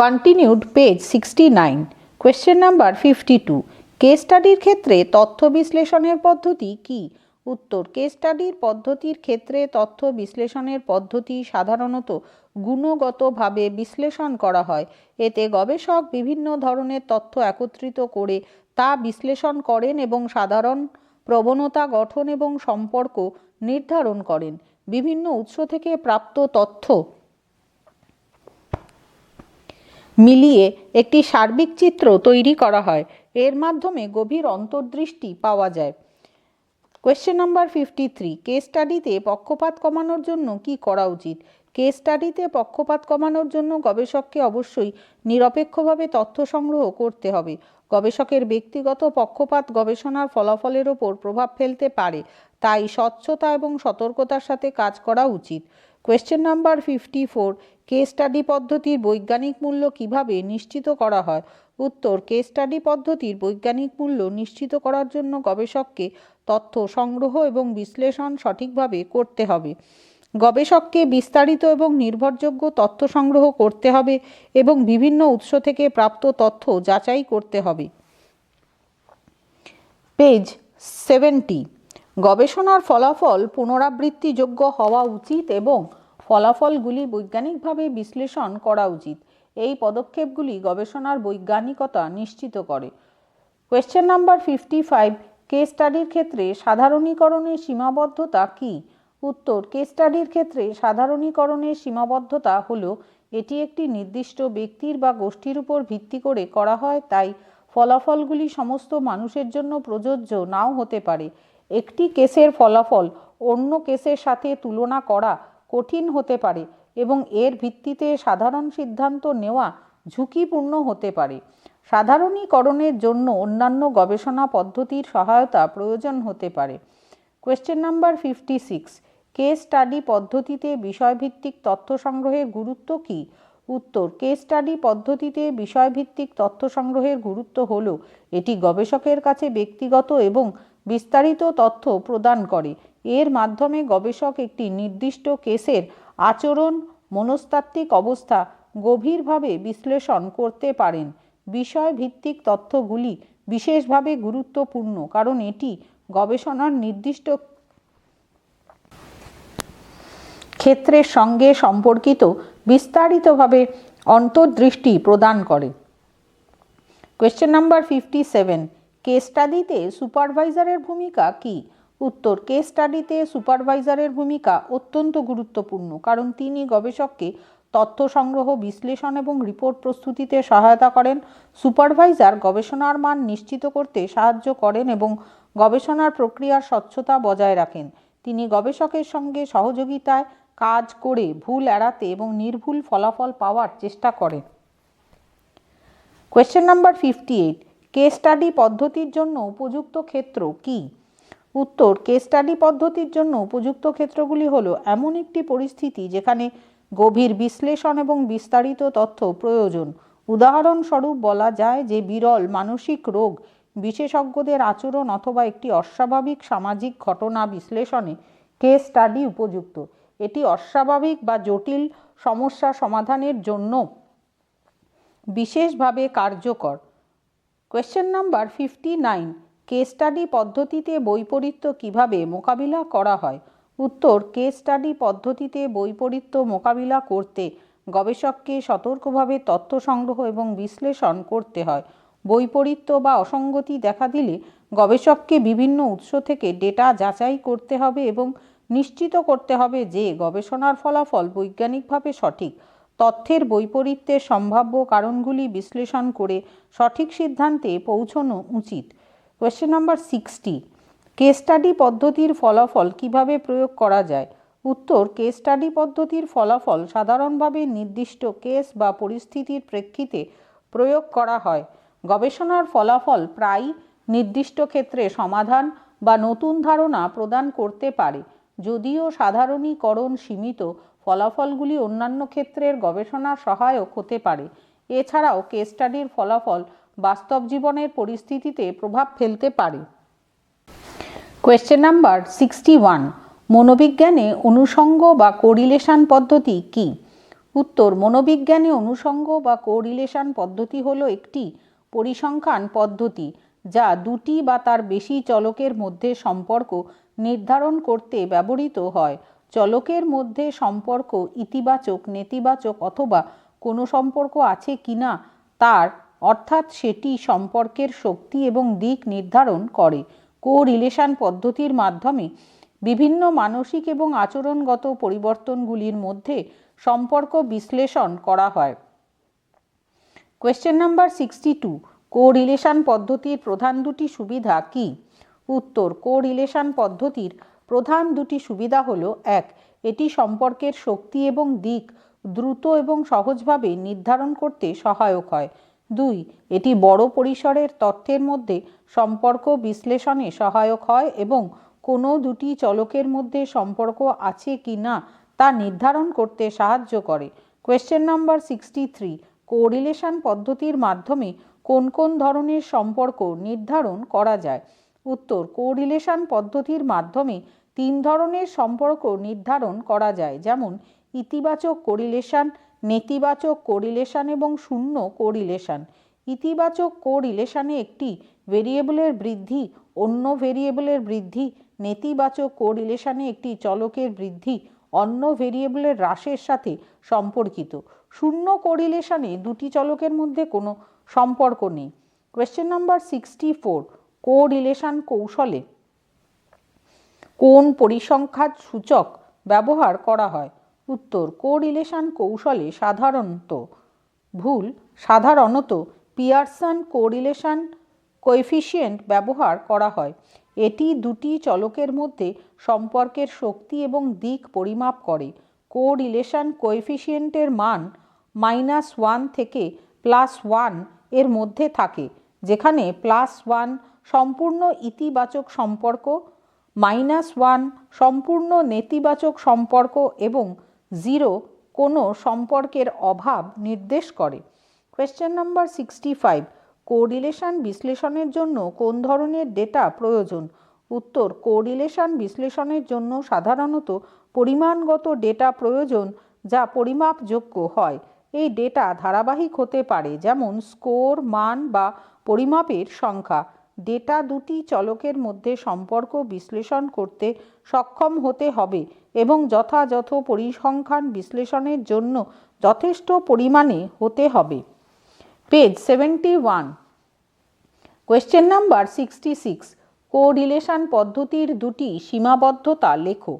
Continued page sixty nine question number fifty two case স্টাডির ক্ষেত্রে তথ্য বিশ্লেষণের পদ্ধতি কি? উত্তর কেস স্টাডির পদ্ধতির ক্ষেত্রে তথ্য বিশ্লেষণের পদ্ধতি সাধারণত গুণগতভাবে বিশ্লেষণ করা হয়। এতে গবেষক বিভিন্ন ধরনের তথ্য একত্রিত করে তা বিশ্লেষণ করেন এবং সাধারণ প্রবণতা গঠন এবং সম্পর্ক নির্ধারণ করেন। বিভিন্ন উৎস থেকে প্রাপ্ত তথ্য মিলিয়ে একটি সার্বিক চিত্র তৈরি করা হয়। এর মাধ্যমে গভীর অন্তর্দৃষ্টি পাওয়া যায়। Question number fifty three case স্টাডিতে পক্ষপাত কমানোর জন্য কি করা উচিত? কেস স্টাডিতে পক্ষপাত কমানোর জন্য গবেষককে অবশ্যই নিরপেক্ষভাবে তথ্য সংগ্রহ করতে হবে। গবেষকের ব্যক্তিগত পক্ষপাত গবেষণার ফলাফলের ওপর প্রভাব ফেলতে পারে। তাই স্বচ্ছতা এবং সতর্কতার সাথে কাজ করা উচিত। Question number fifty four case study পদ্ধতির বৈজ্ঞানিক মূল্য কীভাবে নিশ্চিত করা হয়? উত্তর কেস স্টাডি পদ্ধতির বৈজ্ঞানিক মূল্য নিশ্চিত করার জন্য গবেষককে তথ্য সংগ্রহ এবং বিশ্লেষণ সঠিকভাবে করতে হবে। গবেষককে বিস্তারিত এবং নির্ভরযোগ্য তথ্য সংগ্রহ করতে হবে এবং বিভিন্ন উৎস থেকে প্রাপ্ত তথ্য যাচাই করতে হবে। পেজ সেভেন্টি গবেষণার ফলাফল পুনরাবৃত্তিযোগ্য হওয়া উচিত এবং ফলাফলগুলি বৈজ্ঞানিকভাবে বিশ্লেষণ করা উচিত। এই পদক্ষেপগুলি গবেষণার বৈজ্ঞানিকতা নিশ্চিত করে। Question number fifty five, case স্টাডির ক্ষেত্রে সাধারণীকরণের সীমাবদ্ধতা কী? উত্তর, কেস স্টাডির ক্ষেত্রে সাধারণীকরণের সীমাবদ্ধতা হল, এটি একটি নির্দিষ্ট ব্যক্তির বা গোষ্ঠীর উপর ভিত্তি করে করা হয়, তাই ফলাফলগুলি সমস্ত মানুষের জন্য প্রযোজ্য নাও হতে পারে। একটি কেসের ফলাফল অন্য কেসের সাথে তুলনা করা কঠিন হতে পারে এবং এর ভিত্তিতে সাধারণ সিদ্ধান্ত নেওয়া ঝুঁকিপূর্ণ হতে পারে। সাধারণীকরণের জন্য অন্যান্য গবেষণা পদ্ধতির সহায়তা প্রয়োজন হতে পারে। Question number fifty six case study পদ্ধতিতে বিষয়ভিত্তিক তথ্য সংগ্রহের গুরুত্ব কী? উত্তর কেস স্টাডি পদ্ধতিতে বিষয়ভিত্তিক তথ্য সংগ্রহের গুরুত্ব হল, এটি গবেষকের কাছে ব্যক্তিগত এবং বিস্তারিত তথ্য প্রদান করে। এর মাধ্যমে গবেষক একটি নির্দিষ্ট কেসের আচরণ, মনস্তাত্ত্বিক অবস্থা গভীরভাবে বিশ্লেষণ করতে পারেন। বিষয় ভিত্তিক তথ্যগুলি বিশেষভাবে গুরুত্বপূর্ণ, কারণ এটি গবেষণার নির্দিষ্ট ক্ষেত্রের সঙ্গে সম্পর্কিত, বিস্তারিতভাবে অন্তর্দৃষ্টি প্রদান করে। Question number fifty seven case স্টাডিতে সুপারভাইজারের ভূমিকা কী? উত্তর কেস স্টাডিতে সুপারভাইজারের ভূমিকা অত্যন্ত গুরুত্বপূর্ণ, কারণ তিনি গবেষককে তথ্য সংগ্রহ, বিশ্লেষণ এবং রিপোর্ট প্রস্তুতিতে সহায়তা করেন। সুপারভাইজার গবেষণার মান নিশ্চিত করতে সাহায্য করেন এবং গবেষণার প্রক্রিয়ার স্বচ্ছতা বজায় রাখেন। তিনি গবেষকের সঙ্গে সহযোগিতায় কাজ করে ভুল এড়াতে এবং নির্ভুল ফলাফল পাওয়ার চেষ্টা করেন। Question number fifty eight case study পদ্ধতির জন্য উপযুক্ত ক্ষেত্র কী? উত্তর কেস স্টাডি পদ্ধতির জন্য উপযুক্ত ক্ষেত্রগুলি হল এমন একটি পরিস্থিতি যেখানে গভীর বিশ্লেষণ এবং বিস্তারিত তথ্য প্রয়োজন। উদাহরণস্বরূপ বলা যায় যে বিরল মানসিক রোগ বিশেষজ্ঞদের আচরণ অথবা একটি অস্বাভাবিক সামাজিক ঘটনা বিশ্লেষণে কেস স্টাডি উপযুক্ত। এটি অস্বাভাবিক বা জটিল সমস্যা সমাধানের জন্য বিশেষভাবে কার্যকর। Question number fifty nine case study পদ্ধতিতে বৈপরীত্য কীভাবে মোকাবিলা করা হয়? উত্তর কেস স্টাডি পদ্ধতিতে বৈপরীত্য মোকাবিলা করতে গবেষককে সতর্কভাবে তথ্য সংগ্রহ এবং বিশ্লেষণ করতে হয়। বৈপরীত্য বা অসঙ্গতি দেখা দিলে গবেষককে বিভিন্ন উৎস থেকে ডেটা যাচাই করতে হবে এবং নিশ্চিত করতে হবে যে গবেষণার ফলাফল বৈজ্ঞানিকভাবে সঠিক। তথ্যের বৈপরীত্যের সম্ভাব্য কারণগুলি বিশ্লেষণ করে সঠিক সিদ্ধান্তে পৌঁছনো উচিত। Question number sixty case study পদ্ধতির ফলাফল কীভাবে প্রয়োগ করা যায়? উত্তর কেস স্টাডি পদ্ধতির ফলাফল সাধারণভাবে নির্দিষ্ট কেস বা পরিস্থিতির প্রেক্ষিতে প্রয়োগ করা হয়। গবেষণার ফলাফল প্রায় নির্দিষ্ট ক্ষেত্রে সমাধান বা নতুন ধারণা প্রদান করতে পারে, যদিও সাধারণীকরণ সীমিত ফলাফলগুলি অন্যান্য ক্ষেত্রের গবেষণার সহায়ক হতে পারে। এছাড়াও কেস স্টাডির ফলাফল বাস্তব জীবনের পরিস্থিতিতে প্রভাব ফেলতে পারে। কোয়েশ্চেন নাম্বার সিক্সটি ওয়ান মনোবিজ্ঞানে অনুষঙ্গ বা কোরিলেশন পদ্ধতি কি? উত্তর, মনোবিজ্ঞানে অনুষঙ্গ বা কোরিলেশন পদ্ধতি হলো একটি পরিসংখ্যান পদ্ধতি যা দুটি বা তার বেশি চলকের মধ্যে সম্পর্ক নির্ধারণ করতে ব্যবহৃত হয়। চলকের মধ্যে সম্পর্ক ইতিবাচক, নেতিবাচক অথবা কোনো সম্পর্ক আছে কিনা তার অর্থাৎ সেটি সম্পর্কের শক্তি এবং দিক নির্ধারণ করে। কো রিলেশন পদ্ধতির মাধ্যমে বিভিন্ন মানসিক এবং আচরণগত পরিবর্তনগুলির মধ্যে সম্পর্ক বিশ্লেষণ করা হয়। Question number sixty two correlation পদ্ধতির প্রধান দুটি সুবিধা কি? উত্তর কো রিলেশন পদ্ধতির প্রধান দুটি সুবিধা হল, এক, এটি সম্পর্কের শক্তি এবং দিক দ্রুত এবং সহজভাবে নির্ধারণ করতে সহায়ক হয়। দুই, এটি বড় পরিসরের তথ্যের মধ্যে সম্পর্ক বিশ্লেষণে সহায়ক হয় এবং কোনো দুটি চলকের মধ্যে সম্পর্ক আছে কি না তা নির্ধারণ করতে সাহায্য করে। Question number sixty three correlation পদ্ধতির মাধ্যমে কোন কোন ধরনের সম্পর্ক নির্ধারণ করা যায়? উত্তর কোরিলেশন পদ্ধতির মাধ্যমে তিন ধরনের সম্পর্ক নির্ধারণ করা যায়, যেমন ইতিবাচক কোরিলেশন, নেতিবাচক কোরিলেশন এবং শূন্য কোরিলেশন। ইতিবাচক কোরিলেশনে একটি ভেরিয়েবলের বৃদ্ধি, অন্য ভেরিয়েবলের বৃদ্ধি, নেতিবাচক কোরিলেশনে একটি চলকের বৃদ্ধি, অন্য ভেরিয়েবলের হ্রাসের সাথে সম্পর্কিত। শূন্য কোরিলেশনে দুটি চলকের মধ্যে কোনো সম্পর্ক নেই। Question number sixty four, correlation কৌশলে কোন পরিসংখ্যার সূচক ব্যবহার করা হয়? উত্তর, কোরিলেশন কৌশলে সাধারণত। ভুল, সাধারণত পিয়ারসন কোরিলেশন কোএফিসিয়েন্ট ব্যবহার করা হয়। এটি দুটি চলকের মধ্যে সম্পর্কের শক্তি এবং দিক পরিমাপ করে। কোরিলেশন কোএফিসিয়েন্টের মান মাইনাস ওয়ান থেকে প্লাস ওয়ানের মধ্যে থাকে, যেখানে প্লাস ওয়ান সম্পূর্ণ ইতিবাচক সম্পর্ক মাইনাস ওয়ান সম্পূর্ণ নেতিবাচক সম্পর্ক এবং জিরো কোনো সম্পর্কের অভাব নির্দেশ করে। Question number sixty five correlation বিশ্লেষণের জন্য কোন ধরনের ডেটা প্রয়োজন? উত্তর কোরিলেশন বিশ্লেষণের জন্য সাধারণত পরিমাণগত ডেটা প্রয়োজন যা পরিমাপযোগ্য হয়। এই ডেটা ধারাবাহিক হতে পারে, যেমন স্কোর মান বা পরিমাপের সংখ্যা। ডেটা দুটি চলকের মধ্যে সম্পর্ক বিশ্লেষণ করতে সক্ষম হতে হবে এবং যথাযথ পরিসংখ্যান বিশ্লেষণের জন্য যথেষ্ট পরিমাণে হতে হবে। Page seventy one. Question number sixty six. Correlation পদ্ধতির দুটি সীমাবদ্ধতা লেখো।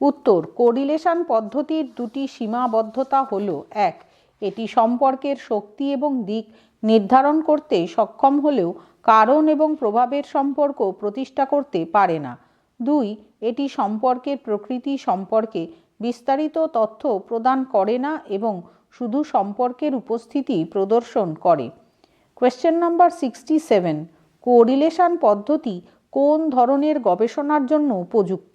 উত্তর, কোরিলেশন পদ্ধতির দুটি সীমাবদ্ধতা হল, এক, এটি সম্পর্কের শক্তি এবং দিক নির্ধারণ করতে সক্ষম হলেও কারণ এবং প্রভাবের সম্পর্ক প্রতিষ্ঠা করতে পারে না। দুই, এটি সম্পর্কের প্রকৃতি সম্পর্কে বিস্তারিত তথ্য প্রদান করে না এবং শুধু সম্পর্কের উপস্থিতি প্রদর্শন করে। Question number sixty seven correlation পদ্ধতি কোন ধরনের গবেষণার জন্য উপযুক্ত?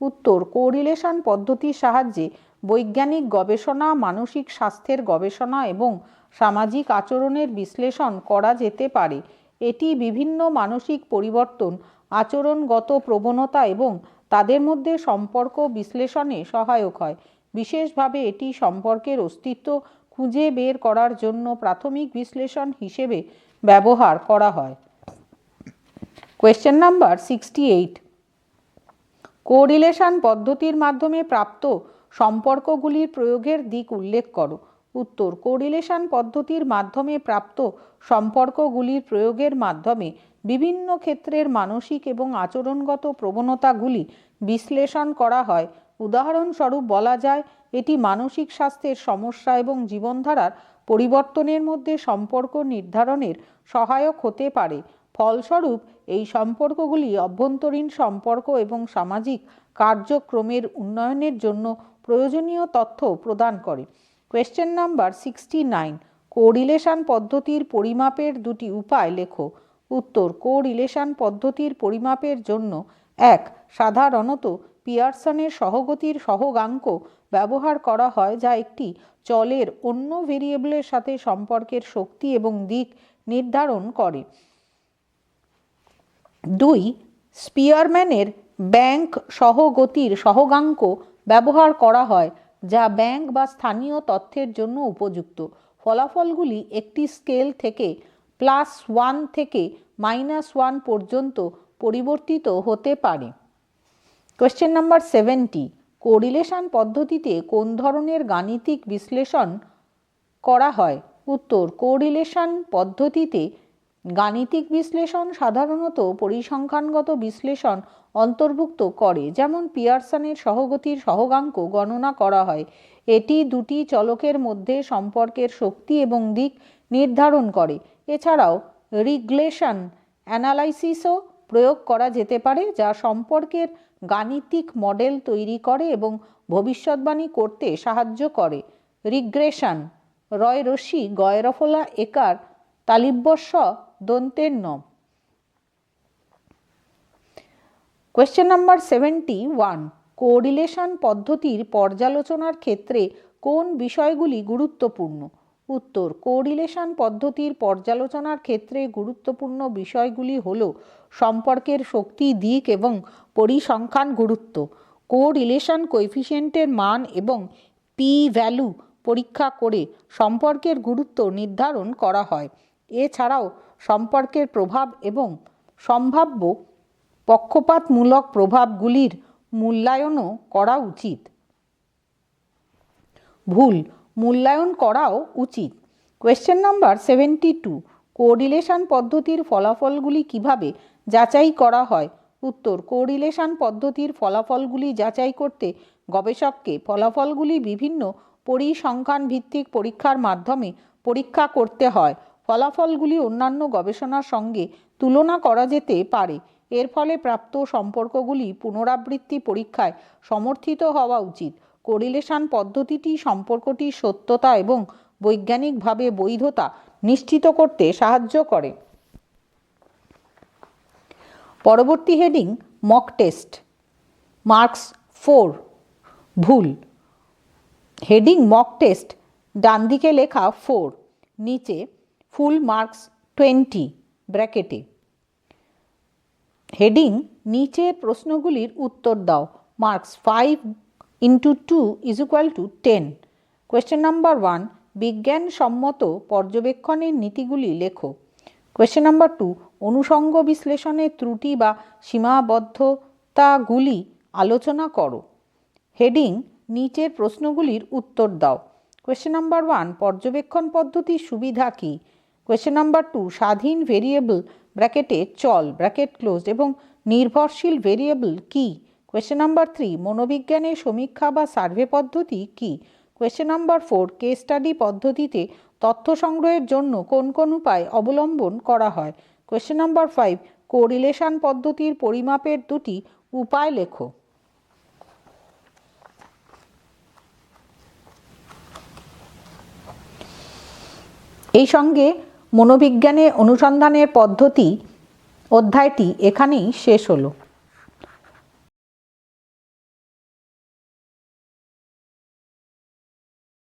উত্তর কোরিলেশন পদ্ধতির সাহায্যে বৈজ্ঞানিক গবেষণা, মানসিক স্বাস্থ্যের গবেষণা এবং সামাজিক আচরণের বিশ্লেষণ করা যেতে পারে। এটি বিভিন্ন মানসিক পরিবর্তন, আচরণগত প্রবণতা এবং তাদের মধ্যে সম্পর্ক বিশ্লেষণে সহায়ক হয়। বিশেষভাবে এটি সম্পর্কের অস্তিত্ব খুঁজে বের করার জন্য প্রাথমিক বিশ্লেষণ হিসেবে ব্যবহার করা হয়। Question number sixty eight correlation পদ্ধতির মাধ্যমে প্রাপ্ত সম্পর্কগুলির প্রয়োগের দিক উল্লেখ করো। উত্তর, কোরিলেশন পদ্ধতির মাধ্যমে প্রাপ্ত সম্পর্কগুলির প্রয়োগের মাধ্যমে বিভিন্ন ক্ষেত্রের মানসিক এবং আচরণগত প্রবণতাগুলি বিশ্লেষণ করা হয়। উদাহরণস্বরূপ বলা যায়, এটি মানসিক স্বাস্থ্যের সমস্যা এবং জীবনধারার পরিবর্তনের মধ্যে সম্পর্ক নির্ধারণের সহায়ক হতে পারে। ফলস্বরূপ, এই সম্পর্কগুলি অভ্যন্তরীণ সম্পর্ক এবং সামাজিক কার্যক্রমের উন্নয়নের জন্য প্রয়োজনীয় তথ্য প্রদান করে। Question number sixty nine correlation পদ্ধতির পরিমাপের দুটি উপায় লেখো। উত্তর কোরিলেশন পদ্ধতির পরিমাপের জন্য এক, সাধারণত পিয়ারসনের সহগতির সহগাঙ্ক ব্যবহার করা হয় যা একটি চলের অন্য ভেরিয়েবলের সাথে সম্পর্কের শক্তি এবং দিক নির্ধারণ করে। দুই, স্পিয়ারম্যানের ব্যাংক সহগতির সহগাঙ্ক ব্যবহার করা হয় যা ব্যাংক বা স্থানীয় তথ্যের জন্য উপযুক্ত। ফলাফলগুলি একটি স্কেল থেকে প্লাস ওয়ান থেকে মাইনাস ওয়ান পর্যন্ত পরিবর্তিত হতে পারে। কোয়েশ্চেন নাম্বার সেভেন্টি, কোরিলেশন পদ্ধতিতে কোন ধরনের গাণিতিক বিশ্লেষণ করা হয়? উত্তর, কোরিলেশন পদ্ধতিতে গাণিতিক বিশ্লেষণ সাধারণত পরিসংখ্যানগত বিশ্লেষণ অন্তর্ভুক্ত করে, যেমন পিয়ারসনের সহগতির সহগাঙ্ক গণনা করা হয়। এটি দুটি চলকের মধ্যে সম্পর্কের শক্তি এবং দিক নির্ধারণ করে। এছাড়াও রিগ্লেশন অ্যানালাইসিসও প্রয়োগ করা যেতে পারে, যা সম্পর্কের গাণিতিক মডেল তৈরি করে এবং ভবিষ্যৎবাণী করতে সাহায্য করে। রিগ্রেশন রয় রশ্মি গয়রফলা, একার, তালিব্যস্ব দন্তের ন question number seventy one correlation পদ্ধতির পর্যালোচনার ক্ষেত্রে কোন বিষয়গুলি গুরুত্বপূর্ণ? উত্তর কোরিলেশন পদ্ধতির পর্যালোচনার ক্ষেত্রে গুরুত্বপূর্ণ বিষয়গুলি হল সম্পর্কের শক্তি, দিক এবং পরিসংখ্যান গুরুত্ব। কোরিলেশন কোএফিসিয়েন্টের মান এবং পি ভ্যালু পরীক্ষা করে সম্পর্কের গুরুত্ব নির্ধারণ করা হয়। এছাড়াও সম্পর্কের প্রভাব এবং সম্ভাব্য পক্ষপাতমূলক প্রভাবগুলির মূল্যায়নও করা উচিত। ভুল, মূল্যায়ন করাও উচিত। Question number seventy two correlation পদ্ধতির ফলাফলগুলি কীভাবে যাচাই করা হয়? উত্তর কোরিলেশন পদ্ধতির ফলাফলগুলি যাচাই করতে গবেষককে ফলাফলগুলি বিভিন্ন পরিসংখ্যান ভিত্তিক পরীক্ষার মাধ্যমে পরীক্ষা করতে হয়। ফলাফলগুলি অন্যান্য গবেষণার সঙ্গে তুলনা করা যেতে পারে। এর ফলে প্রাপ্ত সম্পর্কগুলি পুনরাবৃত্তি পরীক্ষায় সমর্থিত হওয়া উচিত। কোরিলেশন পদ্ধতিটি সম্পর্কটির সত্যতা এবং বৈজ্ঞানিকভাবে বৈধতা নিশ্চিত করতে সাহায্য করে। পরবর্তী heading, mock test. Marks four, ভুল। হেডিং, মক টেস্ট ডান দিকে লেখা ফোর, নিচে ফুল মার্কস টোয়েন্টি ব্র্যাকেটে হেডিং নিচের প্রশ্নগুলির উত্তর দাও। Marks five into two is equal to ten question number one বিজ্ঞানসম্মত পর্যবেক্ষণের নীতিগুলি লেখো। কোয়েশ্চেন নাম্বার টু অনুষঙ্গ বিশ্লেষণের ত্রুটি বা সীমাবদ্ধতাগুলি আলোচনা করো। হেডিং নিচের প্রশ্নগুলির উত্তর দাও। কোয়েশ্চেন নাম্বার ওয়ান পর্যবেক্ষণ পদ্ধতির সুবিধা কী? কোয়েশ্চেন নাম্বার টু স্বাধীন ভেরিয়েবল ব্র্যাকেটে চল ব্র্যাকেট ক্লোজ এবং নির্ভরশীল ভেরিয়েবল কী? কোয়েশ্চেন নাম্বার থ্রি মনোবিজ্ঞানের সমীক্ষা বা সার্ভে পদ্ধতি কী? Question number four case study পদ্ধতিতে তথ্য সংগ্রহের জন্য কোন কোন উপায় অবলম্বন করা হয়? কোয়েশ্চেন নাম্বার ফাইভ কোরিলেশন পদ্ধতির পরিমাপের দুটি উপায় লেখো। এই সঙ্গে মনোবিজ্ঞানে অনুসন্ধানের পদ্ধতি অধ্যায়টি এখানেই শেষ হলো।